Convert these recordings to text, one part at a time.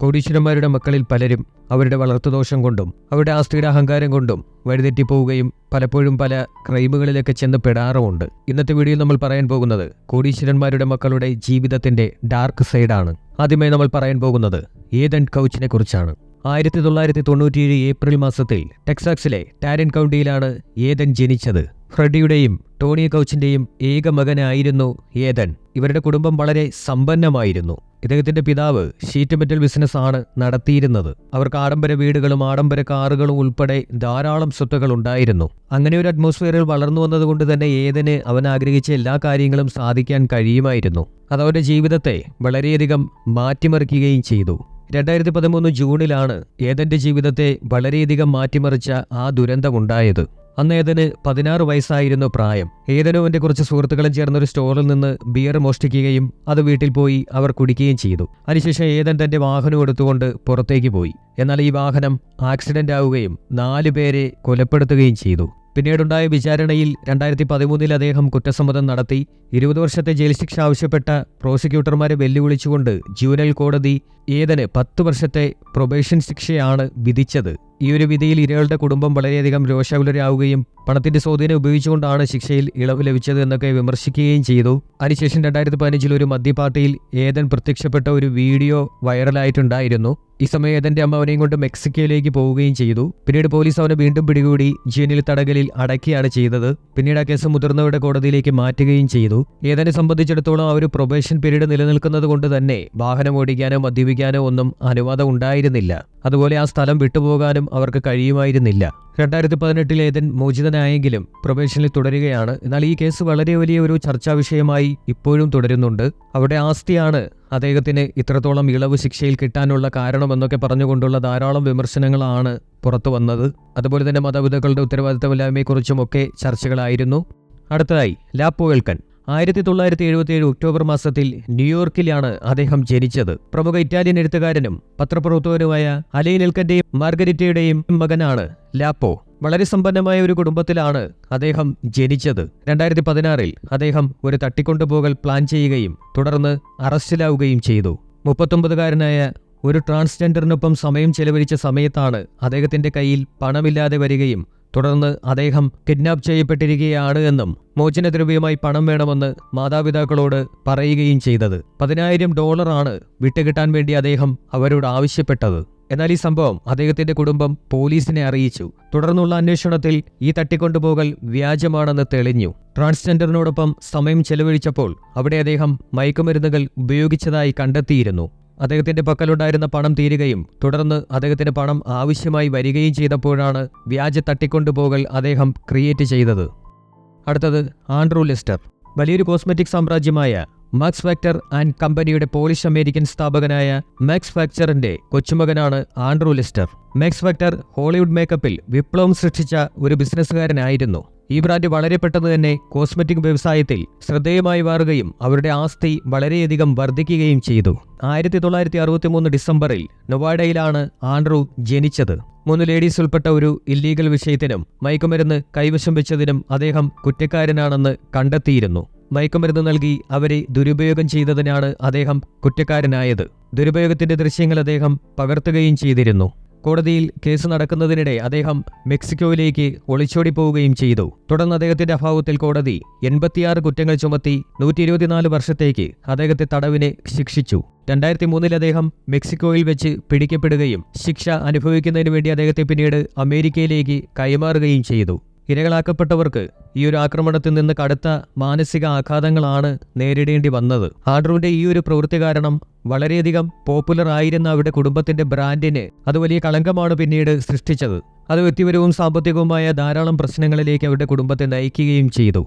കോടീശ്വരന്മാരുടെ മക്കളിൽ പലരും അവരുടെ വളർത്തുദോഷം കൊണ്ടും അവരുടെ ആസ്തിയുടെ അഹങ്കാരം കൊണ്ടും വഴിതെറ്റിപ്പോവുകയും പലപ്പോഴും പല ക്രൈമുകളിലൊക്കെ ചെന്ന് പെടാറുമുണ്ട്. ഇന്നത്തെ വീഡിയോയിൽ നമ്മൾ പറയാൻ പോകുന്നത് കോടീശ്വരന്മാരുടെ മക്കളുടെ ജീവിതത്തിന്റെ ഡാർക്ക് സൈഡാണ്. ആദ്യമായി നമ്മൾ പറയാൻ പോകുന്നത് ഏതൻ കൗച്ചിനെ കുറിച്ചാണ്. ആയിരത്തി തൊള്ളായിരത്തി തൊണ്ണൂറ്റിയേഴ് ഏപ്രിൽ മാസത്തിൽ ടെക്സാക്സിലെ ടാരൻ കൗണ്ടിയിലാണ് ഏതൻ ജനിച്ചത്. ഫ്രെഡിയുടെയും ടോണി കൗച്ചിന്റെയും ഏക മകനായിരുന്നു ഏതൻ. ഇവരുടെ കുടുംബം വളരെ സമ്പന്നമായിരുന്നു. ഇദ്ദേഹത്തിന്റെ പിതാവ് ഷീറ്റ് മെറ്റൽ ബിസിനസ് ആണ് നടത്തിയിരുന്നത്. അവർക്ക് ആഡംബര വീടുകളും ആഡംബര കാറുകളും ഉൾപ്പെടെ ധാരാളം സ്വത്തുകൾ ഉണ്ടായിരുന്നു. അങ്ങനെ ഒരു അറ്റ്മോസ്ഫിയറിൽ വളർന്നു വന്നതുകൊണ്ട് തന്നെ ഏതിന് അവൻ ആഗ്രഹിച്ച എല്ലാ കാര്യങ്ങളും സാധിക്കാൻ കഴിയുമായിരുന്നു. അത് അവരുടെ ജീവിതത്തെ വളരെയധികം മാറ്റിമറിക്കുകയും ചെയ്തു. രണ്ടായിരത്തി പതിമൂന്ന് ജൂണിലാണ് ഏതന്റെ ജീവിതത്തെ വളരെയധികം മാറ്റിമറിച്ച ആ ദുരന്തമുണ്ടായത്. അന്ന് ഏതന് പതിനാറ് വയസ്സായിരുന്നു പ്രായം. ഏതനും എന്റെ കുറച്ച് സുഹൃത്തുക്കളും ചേർന്ന ഒരു സ്റ്റോറിൽ നിന്ന് ബിയർ മോഷ്ടിക്കുകയും അത് വീട്ടിൽ പോയി അവർ കുടിക്കുകയും ചെയ്തു. അതിനുശേഷം ഏതൻ തന്റെ വാഹനം എടുത്തുകൊണ്ട് പുറത്തേക്ക് പോയി. എന്നാൽ ഈ വാഹനം ആക്സിഡന്റ് ആവുകയും നാലു പേരെ കൊലപ്പെടുത്തുകയും ചെയ്തു. പിന്നീടുണ്ടായ വിചാരണയിൽ രണ്ടായിരത്തി പതിമൂന്നിൽ അദ്ദേഹം കുറ്റസമ്മതം നടത്തി. ഇരുപത് വർഷത്തെ ജയിൽ ശിക്ഷ ആവശ്യപ്പെട്ട പ്രോസിക്യൂട്ടർമാരെ വെല്ലുവിളിച്ചുകൊണ്ട് ജൂനൽ കോടതി ഏതന് പത്ത് വർഷത്തെ പ്രൊബേഷൻ ശിക്ഷയാണ് വിധിച്ചത്. ഈ ഒരു വിധിയിൽ ഇരകളുടെ കുടുംബം വളരെയധികം രോഷാകുലരാകുകയും പണത്തിന്റെ സ്വാധീനം ഉപയോഗിച്ചുകൊണ്ടാണ് ശിക്ഷയിൽ ഇളവ് ലഭിച്ചത് എന്നൊക്കെ വിമർശിക്കുകയും ചെയ്തു. അതിനുശേഷം രണ്ടായിരത്തി പതിനഞ്ചിൽ ഒരു മദ്യപാർട്ടിയിൽ ഏതൻ പ്രത്യക്ഷപ്പെട്ട ഒരു വീഡിയോ വൈറലായിട്ടുണ്ടായിരുന്നു. ഈ സമയം ഏതന്റെ അമ്മ അവനെയും കൊണ്ട് മെക്സിക്കോയിലേക്ക് പോവുകയും ചെയ്തു. പിന്നീട് പോലീസ് അവനെ വീണ്ടും പിടികൂടി ജയിലിൽ തടകലിൽ അടയ്ക്കുകയാണ് ചെയ്തത്. പിന്നീട് ആ കേസ് മുതിർന്നവരുടെ കോടതിയിലേക്ക് മാറ്റുകയും ചെയ്തു. ഏതനെ സംബന്ധിച്ചിടത്തോളം ആ ഒരു പ്രൊബേഷൻ പീരീഡ് നിലനിൽക്കുന്നത് കൊണ്ട് തന്നെ വാഹനം ഓടിക്കാനോ മദ്യപിക്കാനോ ഒന്നും അനുവാദം ഉണ്ടായിരുന്നില്ല. അതുപോലെ ആ സ്ഥലം വിട്ടുപോകാനും അവർക്ക് കഴിയുമായിരുന്നില്ല. രണ്ടായിരത്തി പതിനെട്ടിൽ ഏതൻ മോചിതനായെങ്കിലും പ്രൊബേഷനിൽ തുടരുകയാണ്. എന്നാൽ ഈ കേസ് വളരെ വലിയ ഒരു ചർച്ചാ വിഷയമായി ഇപ്പോഴും തുടരുന്നുണ്ട്. അവിടെ ആസ്തിയാണ് അദ്ദേഹത്തിന് ഇത്രത്തോളം ഇളവ് ശിക്ഷയിൽ കിട്ടാനുള്ള കാരണമെന്നൊക്കെ പറഞ്ഞുകൊണ്ടുള്ള ധാരാളം വിമർശനങ്ങളാണ് പുറത്തു വന്നത്. അതുപോലെ തന്നെ മാതാപിതാക്കളുടെ ഉത്തരവാദിത്തമില്ലായ്മയെക്കുറിച്ചുമൊക്കെ ചർച്ചകളായിരുന്നു. അടുത്തതായി ലാപ്പോ വെൽക്കൻ ആയിരത്തി തൊള്ളായിരത്തി എഴുപത്തിയേഴ് ഒക്ടോബർ മാസത്തിൽ ന്യൂയോർക്കിലാണ് അദ്ദേഹം ജനിച്ചത്. പ്രമുഖ ഇറ്റാലിയൻ എഴുത്തുകാരനും പത്രപ്രവർത്തകനുമായ അലൈൻ എൽക്കന്റെയും മാർഗരിറ്റയുടെയും മകനാണ് ലാപ്പോ. വളരെ സമ്പന്നമായ ഒരു കുടുംബത്തിലാണ് അദ്ദേഹം ജനിച്ചത്. രണ്ടായിരത്തി പതിനാറിൽ അദ്ദേഹം ഒരു തട്ടിക്കൊണ്ടുപോകൽ പ്ലാൻ ചെയ്യുകയും തുടർന്ന് അറസ്റ്റിലാവുകയും ചെയ്തു. മുപ്പത്തൊമ്പതുകാരനായ ഒരു ട്രാൻസ്ജെൻഡറിനൊപ്പം സമയം ചെലവഴിച്ച സമയത്താണ് അദ്ദേഹത്തിന്റെ കയ്യിൽ പണമില്ലാതെ വരികയും തുടർന്ന് അദ്ദേഹം കിഡ്നാപ്പ് ചെയ്യപ്പെട്ടിരിക്കുകയാണ് എന്നും മോചനദ്രവ്യമായി പണം വേണമെന്ന് മാതാപിതാക്കളോട് പറയുകയും ചെയ്തത്. പതിനായിരം ഡോളറാണ് വിട്ടുകിട്ടാൻ വേണ്ടി അദ്ദേഹം അവരോട് ആവശ്യപ്പെട്ടത്. എന്നാൽ ഈ സംഭവം അദ്ദേഹത്തിന്റെ കുടുംബം പോലീസിനെ അറിയിച്ചു. തുടർന്നുള്ള അന്വേഷണത്തിൽ ഈ തട്ടിക്കൊണ്ടുപോകൽ വ്യാജമാണെന്ന് തെളിഞ്ഞു. ട്രാൻസ്ജെൻഡറിനോടൊപ്പം സമയം ചെലവഴിച്ചപ്പോൾ അവിടെ അദ്ദേഹം മയക്കുമരുന്നുകൾ ഉപയോഗിച്ചതായി കണ്ടെത്തിയിരുന്നു. അദ്ദേഹത്തിന്റെ പക്കലുണ്ടായിരുന്ന പണം തീരുകയും തുടർന്ന് അദ്ദേഹത്തിന് പണം ആവശ്യമായി വരികയും ചെയ്തപ്പോഴാണ് വ്യാജ തട്ടിക്കൊണ്ടുപോകൽ അദ്ദേഹം ക്രിയേറ്റ് ചെയ്തത്. അടുത്തത് ആൻഡ്രൂ ലിസ്റ്റർ. വലിയൊരു കോസ്മെറ്റിക് സാമ്രാജ്യമായ മാക്സ് ഫാക്ടർ ആൻഡ് കമ്പനിയുടെ പോളിഷ് അമേരിക്കൻ സ്ഥാപകനായ മാക്സ് ഫാക്ചറിന്റെ കൊച്ചുമകനാണ് Andrew Lister. Max Factor Hollywood മേക്കപ്പിൽ വിപ്ലവം സൃഷ്ടിച്ച ഒരു ബിസിനസ്സുകാരനായിരുന്നു. ഈ ബ്രാൻഡ് വളരെ പെട്ടെന്ന് തന്നെ കോസ്മെറ്റിക് വ്യവസായത്തിൽ ശ്രദ്ധേയമായി മാറുകയും അവരുടെ ആസ്തി വളരെയധികം വർദ്ധിക്കുകയും ചെയ്തു. ആയിരത്തി തൊള്ളായിരത്തി അറുപത്തി മൂന്ന് ഡിസംബറിൽ നൊവാഡയിലാണ് ആൻഡ്രൂ ജനിച്ചത്. മൂന്ന് ലേഡീസ് ഉൾപ്പെട്ട ഒരു ഇല്ലീഗൽ വിഷയത്തിനും മയക്കുമരുന്ന് കൈവശം വെച്ചതിനും അദ്ദേഹം കുറ്റക്കാരനാണെന്ന് കണ്ടെത്തിയിരുന്നു. മയക്കുമരുന്ന് നൽകി അവരെ ദുരുപയോഗം ചെയ്തതിനാണ് അദ്ദേഹം കുറ്റക്കാരനായത്. ദുരുപയോഗത്തിന്റെ ദൃശ്യങ്ങൾ അദ്ദേഹം പകർത്തുകയും ചെയ്തിരുന്നു. കോടതിയിൽ കേസ് നടക്കുന്നതിനിടെ അദ്ദേഹം മെക്സിക്കോയിലേക്ക് ഒളിച്ചോടി പോവുകയും ചെയ്തു. തുടർന്ന് അദ്ദേഹത്തിന്റെ അഭാവത്തിൽ കോടതി എൺപത്തിയാറ് കുറ്റങ്ങൾ ചുമത്തി നൂറ്റി വർഷത്തേക്ക് അദ്ദേഹത്തെ തടവിനെ ശിക്ഷിച്ചു. രണ്ടായിരത്തി മൂന്നിൽ അദ്ദേഹം മെക്സിക്കോയിൽ വെച്ച് പിടിക്കപ്പെടുകയും ശിക്ഷ അനുഭവിക്കുന്നതിന് വേണ്ടി അദ്ദേഹത്തെ പിന്നീട് അമേരിക്കയിലേക്ക് കൈമാറുകയും ചെയ്തു. ഇരകളാക്കപ്പെട്ടവർക്ക് ഈ ഒരു ആക്രമണത്തിൽ നിന്ന് കടുത്ത മാനസിക ആഘാതങ്ങളാണ് നേരിടേണ്ടി വന്നത്. ആഡ്രുവിന്റെ ഈ ഒരു പ്രവൃത്തി കാരണം വളരെയധികം പോപ്പുലർ ആയിരുന്ന അവരുടെ കുടുംബത്തിന്റെ ബ്രാൻഡിന് അത് വലിയ കളങ്കമാണ് പിന്നീട് സൃഷ്ടിച്ചത്. അത് വ്യക്തിപരവും സാമ്പത്തികവുമായ ധാരാളം പ്രശ്നങ്ങളിലേക്ക് അവരുടെ കുടുംബത്തെ നയിക്കുകയും ചെയ്തു.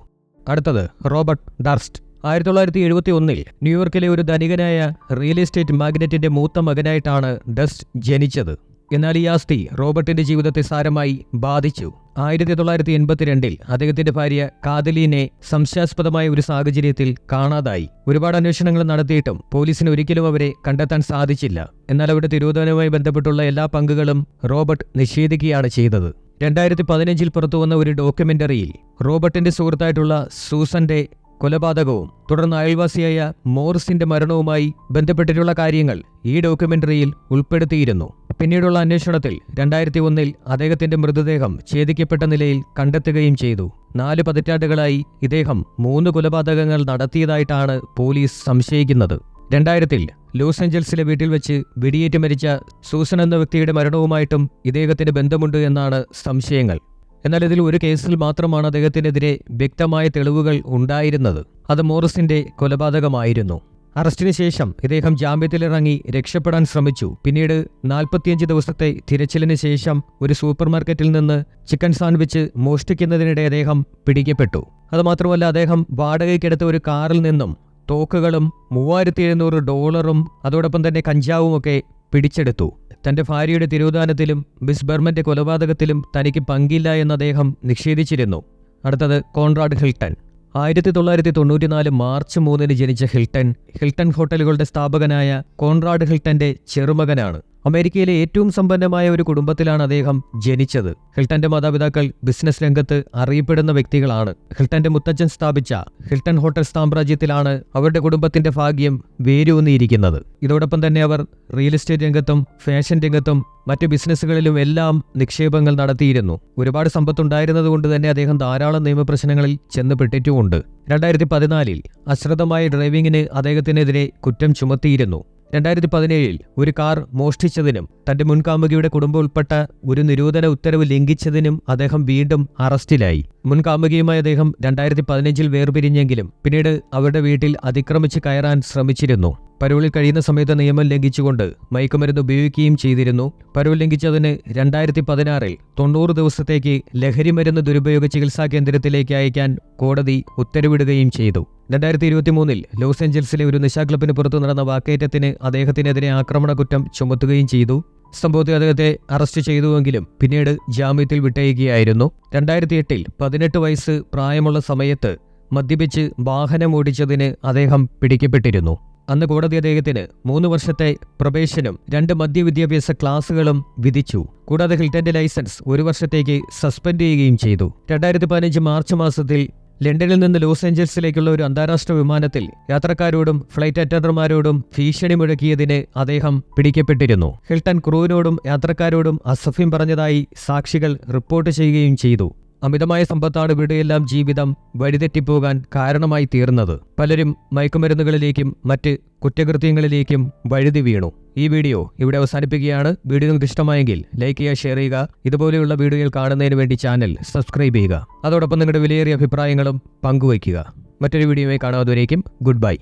അടുത്തത് റോബർട്ട് ഡർസ്റ്റ്. ആയിരത്തി തൊള്ളായിരത്തി എഴുപത്തി ഒന്നിൽ ന്യൂയോർക്കിലെ ഒരു ധനികനായ റിയൽ എസ്റ്റേറ്റ് മാഗ്നറ്റിന്റെ മൂത്ത മകനായിട്ടാണ് ഡസ്റ്റ് ജനിച്ചത്. എന്നാൽ ഈ ആസ്തി റോബർട്ടിന്റെ ജീവിതത്തെ സാരമായി ബാധിച്ചു. ആയിരത്തി തൊള്ളായിരത്തി എൺപത്തിരണ്ടിൽ അദ്ദേഹത്തിന്റെ ഭാര്യ കാതലീനെ സംശയാസ്പദമായ ഒരു സാഹചര്യത്തിൽ കാണാതായി. ഒരുപാട് അന്വേഷണങ്ങൾ നടത്തിയിട്ടും പോലീസിന് ഒരിക്കലും അവരെ കണ്ടെത്താൻ സാധിച്ചില്ല. എന്നാൽ അവരുടെ തിരോധനവുമായി ബന്ധപ്പെട്ടുള്ള എല്ലാ പങ്കുകളും റോബർട്ട് നിഷേധിക്കുകയാണ് ചെയ്തത്. രണ്ടായിരത്തി പതിനഞ്ചിൽ പുറത്തുവന്ന ഒരു ഡോക്യുമെന്ററിയിൽ റോബർട്ടിന്റെ സുഹൃത്തായിട്ടുള്ള സൂസന്റെ കൊലപാതകവും തുടർന്ന് അയൽവാസിയായ മോറിസിന്റെ മരണവുമായി ബന്ധപ്പെട്ടിട്ടുള്ള കാര്യങ്ങൾ ഈ ഡോക്യുമെന്ററിയിൽ ഉൾപ്പെടുത്തിയിരുന്നു. പിന്നീടുള്ള അന്വേഷണത്തിൽ രണ്ടായിരത്തി ഒന്നിൽ അദ്ദേഹത്തിന്റെ മൃതദേഹം ഛേദിക്കപ്പെട്ട നിലയിൽ കണ്ടെത്തുകയും ചെയ്തു. നാല് പതിറ്റാണ്ടുകളായി ഇദ്ദേഹം മൂന്ന് കൊലപാതകങ്ങൾ നടത്തിയതായിട്ടാണ് പോലീസ് സംശയിക്കുന്നത്. രണ്ടായിരത്തിൽ ലോസ് ഏഞ്ചൽസിലെ വീട്ടിൽ വെച്ച് വെടിയേറ്റ് മരിച്ച സൂസൻ എന്ന വ്യക്തിയുടെ മരണവുമായിട്ടും ഇദ്ദേഹത്തിന് ബന്ധമുണ്ട് എന്നാണ് സംശയങ്ങൾ. എന്നാൽ ഇതിൽ ഒരു കേസിൽ മാത്രമാണ് അദ്ദേഹത്തിനെതിരെ വ്യക്തമായ തെളിവുകൾ ഉണ്ടായിരുന്നത്. അത് മോറിസിന്റെ കൊലപാതകമായിരുന്നു. അറസ്റ്റിന് ശേഷം ഇദ്ദേഹം ജാമ്യത്തിലിറങ്ങി രക്ഷപ്പെടാൻ ശ്രമിച്ചു. പിന്നീട് നാൽപ്പത്തിയഞ്ച് ദിവസത്തെ തിരച്ചിലിന് ശേഷം ഒരു സൂപ്പർമാർക്കറ്റിൽ നിന്ന് ചിക്കൻ സാൻഡ്വിച്ച് മോഷ്ടിക്കുന്നതിനിടെ അദ്ദേഹം പിടിക്കപ്പെട്ടു. അതുമാത്രമല്ല അദ്ദേഹം വാടകയ്ക്കെടുത്ത ഒരു കാറിൽ നിന്നും തോക്കുകളും മൂവായിരത്തി എഴുന്നൂറ് ഡോളറും അതോടൊപ്പം തന്നെ കഞ്ചാവുമൊക്കെ പിടിച്ചെടുത്തു. തന്റെ ഭാര്യയുടെ തിരോധാനത്തിലും മിസ് ബർമന്റെ കൊലപാതകത്തിലും തനിക്ക് പങ്കില്ല എന്ന് അദ്ദേഹം നിഷേധിച്ചിരുന്നു. അടുത്തത് കോൺറാഡ് ഹിൽട്ടൺ. ആയിരത്തി തൊള്ളായിരത്തി തൊണ്ണൂറ്റിനാല് മാർച്ച് മൂന്നിന് ജനിച്ച ഹിൽട്ടൺ ഹിൽട്ടൺ ഹോട്ടലുകളുടെ സ്ഥാപകനായ കോൺറാഡ് ഹിൽട്ടന്റെ ചെറുമകനാണ്. അമേരിക്കയിലെ ഏറ്റവും സമ്പന്നമായ ഒരു കുടുംബത്തിലാണ് അദ്ദേഹം ജനിച്ചത്. ഹിൽട്ടന്റെ മാതാപിതാക്കൾ ബിസിനസ് രംഗത്ത് അറിയപ്പെടുന്ന വ്യക്തികളാണ്. ഹിൽട്ടന്റെ മുത്തച്ഛൻ സ്ഥാപിച്ച ഹിൽട്ടൺ ഹോട്ടൽ സാമ്രാജ്യത്തിലാണ് അവരുടെ കുടുംബത്തിന്റെ ഭാഗ്യം വേരൂന്നിയിരിക്കുന്നത്. ഇതോടൊപ്പം തന്നെ അവർ റിയൽ എസ്റ്റേറ്റ് രംഗത്തും ഫാഷൻ രംഗത്തും മറ്റു ബിസിനസ്സുകളിലും എല്ലാം നിക്ഷേപങ്ങൾ നടത്തിയിരുന്നു. ഒരുപാട് സമ്പത്തുണ്ടായിരുന്നതുകൊണ്ട് തന്നെ അദ്ദേഹം ധാരാളം നിയമപ്രശ്നങ്ങളിൽ ചെന്നപ്പെട്ടിട്ടുമുണ്ട് രണ്ടായിരത്തി പതിനാലിൽ അശ്രദ്ധമായ ഡ്രൈവിംഗിന് അദ്ദേഹത്തിനെതിരെ കുറ്റം ചുമത്തിയിരുന്നു. രണ്ടായിരത്തി പതിനേഴിൽ ഒരു കാർ മോഷ്ടിച്ചതിനും തന്റെ മുൻകാമുകിയുടെ കുടുംബം ഉൾപ്പെട്ട ഒരു നിരോധന ഉത്തരവ് ലംഘിച്ചതിനും അദ്ദേഹം വീണ്ടും അറസ്റ്റിലായി. മുൻകാമുകിയുമായി അദ്ദേഹം രണ്ടായിരത്തി പതിനഞ്ചിൽ വേർപിരിഞ്ഞെങ്കിലും പിന്നീട് അവരുടെ വീട്ടിൽ അതിക്രമിച്ച് കയറാൻ ശ്രമിച്ചിരുന്നു. പരോളിൽ കഴിയുന്ന സമയത്ത് നിയമം ലംഘിച്ചുകൊണ്ട് മയക്കുമരുന്ന് ഉപയോഗിക്കുകയും ചെയ്തിരുന്നു. പരോൾ ലംഘിച്ചതിന് രണ്ടായിരത്തി പതിനാറിൽ തൊണ്ണൂറ് ദിവസത്തേക്ക് ലഹരിമരുന്ന് ദുരുപയോഗ ചികിത്സാ കേന്ദ്രത്തിലേക്ക് അയക്കാൻ കോടതി ഉത്തരവിടുകയും ചെയ്തു. രണ്ടായിരത്തി ഇരുപത്തിമൂന്നിൽ ലോസ് ഏഞ്ചൽസിലെ ഒരു നിശാക്ലബിന് പുറത്തു നടന്ന വാക്കേറ്റത്തിന് അദ്ദേഹത്തിനെതിരെ ആക്രമണ കുറ്റം ചുമത്തുകയും ചെയ്തു. സംഭവത്തിൽ അദ്ദേഹത്തെ അറസ്റ്റ് ചെയ്തുവെങ്കിലും പിന്നീട് ജാമ്യത്തിൽ വിട്ടയക്കുകയായിരുന്നു. രണ്ടായിരത്തി എട്ടിൽ പതിനെട്ട് വയസ്സ് പ്രായമുള്ള സമയത്ത് മദ്യപിച്ച് വാഹനം ഓടിച്ചതിന് അദ്ദേഹം പിടിക്കപ്പെട്ടിരുന്നു. അന്ന് കോടതി അദ്ദേഹത്തിന് മൂന്ന് വർഷത്തെ പ്രൊബേഷനും രണ്ട് മദ്യവിദ്യാഭ്യാസ ക്ലാസുകളും വിധിച്ചു. കൂടാതെ ഹിൽട്ടന്റെ ലൈസൻസ് ഒരു വർഷത്തേക്ക് സസ്പെൻഡ് ചെയ്യുകയും ചെയ്തു. രണ്ടായിരത്തി പതിനഞ്ച് മാർച്ച് മാസത്തിൽ ലണ്ടനിൽ നിന്ന് ലോസ് ഏഞ്ചൽസിലേക്കുള്ള ഒരു അന്താരാഷ്ട്ര വിമാനത്തിൽ യാത്രക്കാരോടും ഫ്ലൈറ്റ് അറ്റൻഡർമാരോടും ഭീഷണി മുഴക്കിയതിന് അദ്ദേഹം പിടിക്കപ്പെട്ടിരുന്നു. ഹിൽട്ടൺ ക്രൂവിനോടും യാത്രക്കാരോടും അസഫ്യം പറഞ്ഞതായി സാക്ഷികൾ റിപ്പോർട്ട് ചെയ്യുകയും ചെയ്തു. അമിതമായ സമ്പത്താണ് ഇവിടെയെല്ലാം ജീവിതം വഴിതെറ്റിപ്പോകാൻ കാരണമായി തീർന്നത്. പലരും മയക്കുമരുന്നുകളിലേക്കും മറ്റ് കുറ്റകൃത്യങ്ങളിലേക്കും വഴുതി വീണു. ഈ വീഡിയോ ഇവിടെ അവസാനിപ്പിക്കുകയാണ്. വീഡിയോ നിങ്ങൾക്ക് ഇഷ്ടമായെങ്കിൽ ലൈക്ക് ചെയ്യുക ഷെയർ ചെയ്യുക. ഇതുപോലെയുള്ള വീഡിയോകൾ കാണുന്നതിന് വേണ്ടി ചാനൽ സബ്സ്ക്രൈബ് ചെയ്യുക. അതോടൊപ്പം നിങ്ങളുടെ വിലയേറിയ അഭിപ്രായങ്ങളും പങ്കുവയ്ക്കുക. മറ്റൊരു വീഡിയോയുമായി കാണാതുവരേക്കും ഗുഡ് ബൈ.